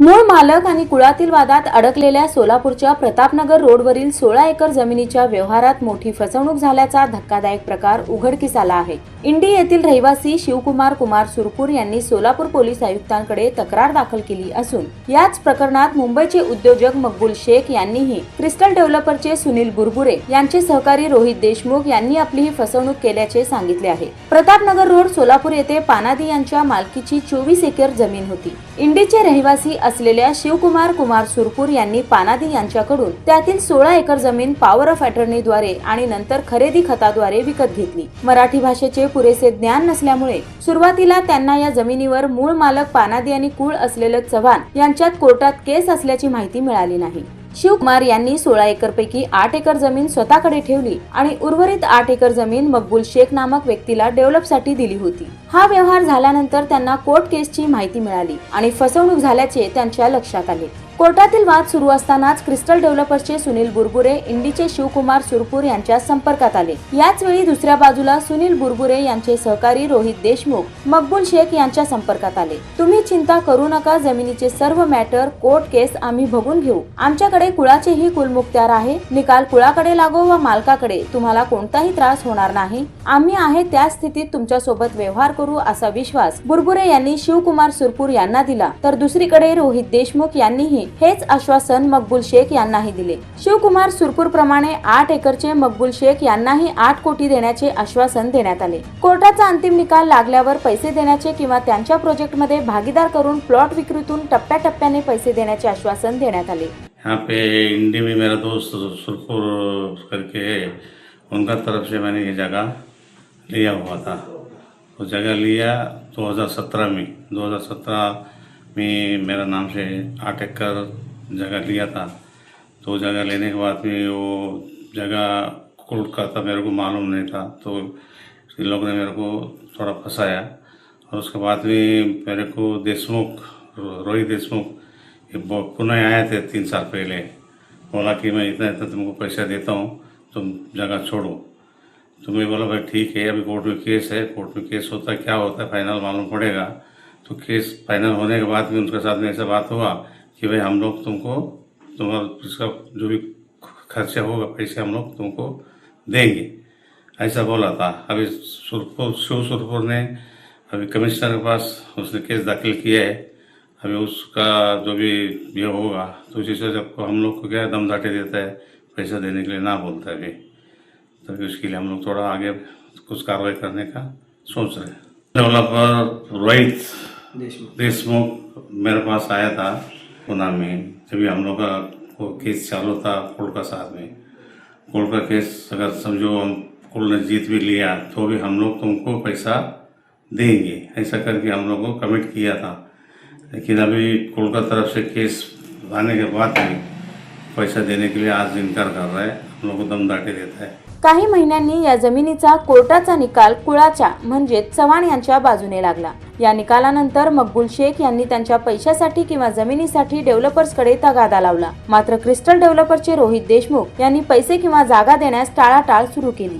मूळ मालक आणि कुळातील वादात अडकलेल्या सोलापूरच्या प्रतापनगर रोडवरील सोळा एकर जमिनीच्या व्यवहारात मोठी फसवणूक झाल्याचा धक्कादायक प्रकार उघडकीस आला आहे. इंडी येथील रहिवासी शिवकुमार कुमार सुरपूर यांनी सोलापूर पोलीस आयुक्तांकडे तक्रार दाखल केली असून याच प्रकरणात मुंबईचे उद्योजक मकबूल शेख यांनीही क्रिस्टल डेव्हलपरचे सुनील बुरबुरे यांचे सहकारी रोहित देशमुख यांनी आपली ही फसवणूक केल्याचे सांगितले आहे. प्रतापनगर रोड सोलापूर येथे पानादी यांच्या मालकीची चोवीस एकर जमीन होती. इंडीचे रहिवासी असलेल्या शिवकुमार कुमार सुरपूर यांनी पानादी यांच्याकडून त्यातील सोळा एकर जमीन पॉवर ऑफ अटर्नीद्वारे आणि नंतर खरेदी खताद्वारे विकत घेतली. मराठी भाषेचे पुरेसे ज्ञान नसल्यामुळे सुरुवातीला त्यांना या जमिनीवर मूळ मालक पानादी आणि कुळ असलेलं चव्हाण यांच्यात कोर्टात केस असल्याची माहिती मिळाली नाही. शिवकुमार यांनी सोळा एकर पैकी आठ एकर जमीन स्वतःकडे ठेवली आणि उर्वरित आठ एकर जमीन मकबूल शेख नामक व्यक्तीला डेव्हलपसाठी दिली होती. हा व्यवहार झाल्यानंतर त्यांना कोर्ट केसची माहिती मिळाली आणि फसवणूक झाल्याचे त्यांच्या लक्षात आले. कोर्टातील वाद सुरू असतानाच क्रिस्टल डेव्हलपर्सचे सुनील बुरबुरे इंडीचे शिवकुमार सुरपूर यांच्या संपर्कात आले. याच वेळी दुसऱ्या बाजूला सुनील बुरबुरे यांचे सहकारी रोहित देशमुख मकबूल शेख यांच्या संपर्कात आले. तुम्ही चिंता करू नका जमिनीचे सर्व मॅटर कोर्ट केस आम्ही बघून घेऊ. आमच्याकडे कुळाचेही कुलमुक्त्यार आहे. निकाल कुळाकडे लागो व मालकाकडे तुम्हाला कोणताही त्रास होणार नाही. आम्ही आहे त्या स्थितीत तुमच्यासोबत व्यवहार करू असा विश्वास बुरबुरे यांनी शिवकुमार सुरपूर यांना दिला. तर दुसरीकडे रोहित देशमुख यांनीही हेच आश्वासन मकबूल शेख यांनाही दिले. शिवकुमार सुरपूर प्रमाणे आठ एकरचे मकबूल शेख यांनाही आठ कोटी देण्याचे आश्वासन देण्यात आले. कोर्टाचा अंतिम निकाल लागल्यावर पैसे देण्याचे किंवा त्यांच्या प्रोजेक्टमध्ये भागीदार करून प्लॉट विक्रीतून टप्प्याटप्प्याने पैसे देण्याचे आश्वासन देण्यात आले. यहाँ पे इंडी में मेरा दोस्त सुरपुर करके है उनका तरफ से मैंने ये जगह लिया हुआ था। वो जगह लिया 2017 में 2017 में मेरा नाम से आठ एकड़ जगह लिया था। तो जगह लेने के बाद में वो जगह कोर्ट का था, मेरे को मालूम नहीं था। तो इन लोगों ने मेरे को थोड़ा फंसाया और उसके बाद में मेरे को देशमुख, रोहित देशमुख ब- आए थे तीन साल पहले। बोला कि मैं इतना इतना तुमको पैसा देता हूँ, तुम जगह छोड़ो। तो मैं बोला, भाई ठीक है, अभी कोर्ट में केस है, कोर्ट में केस होता है, क्या होता है, फाइनल मालूम पड़ेगा। तो केस फाइनल होने के बाद में उनके साथ में ऐसा बात हुआ कि भाई हम लोग तुमको, तुम्हारा इसका जो भी खर्चा होगा, पैसे हम लोग तुमको देंगे। ऐसा बोला था। अभी सुरपुर, शिव सुरपुर ने अभी कमिश्नर के पास उसने केस दाखिल किया है। अभी उसका जो भी ये होगा तो उसी से जब हम लोग को क्या दम दाटे देता है, पैसा देने के लिए ना बोलता है अभी। तभी उसके लिए हम लोग थोड़ा आगे कुछ कार्रवाई करने का सोच रहे हैं। डेवलपर रोहित देशमुख। मेरे पास आया था पुना में, जब हम लोग का केस चालू था कोर्ट का साथ में। कोर्ट का केस अगर समझो हम कोर्ट ने जीत भी लिया तो भी हम लोग तुमको पैसा देंगे। ऐसा करके हम लोग को कमिट किया था। लेकिन अभी कोर्ट का तरफ़ से केस आने के बाद भी पैसा देने के लिए आज इनकार कर रहा है। हम लोग को दम दाटे देता है। काही महिन्यांनी या जमिनीचा कोर्टाचा निकाल कुळाच्या म्हणजे चव्हाण यांच्या बाजूने लागला. या निकालानंतर मकबूल शेख यांनी त्यांच्या पैशासाठी किंवा जमिनीसाठी डेव्हलपर्सकडे तगादा लावला. मात्र क्रिस्टल डेव्हलपरचे रोहित देशमुख यांनी पैसे किंवा जागा देण्यास टाळाटाळ सुरू केली.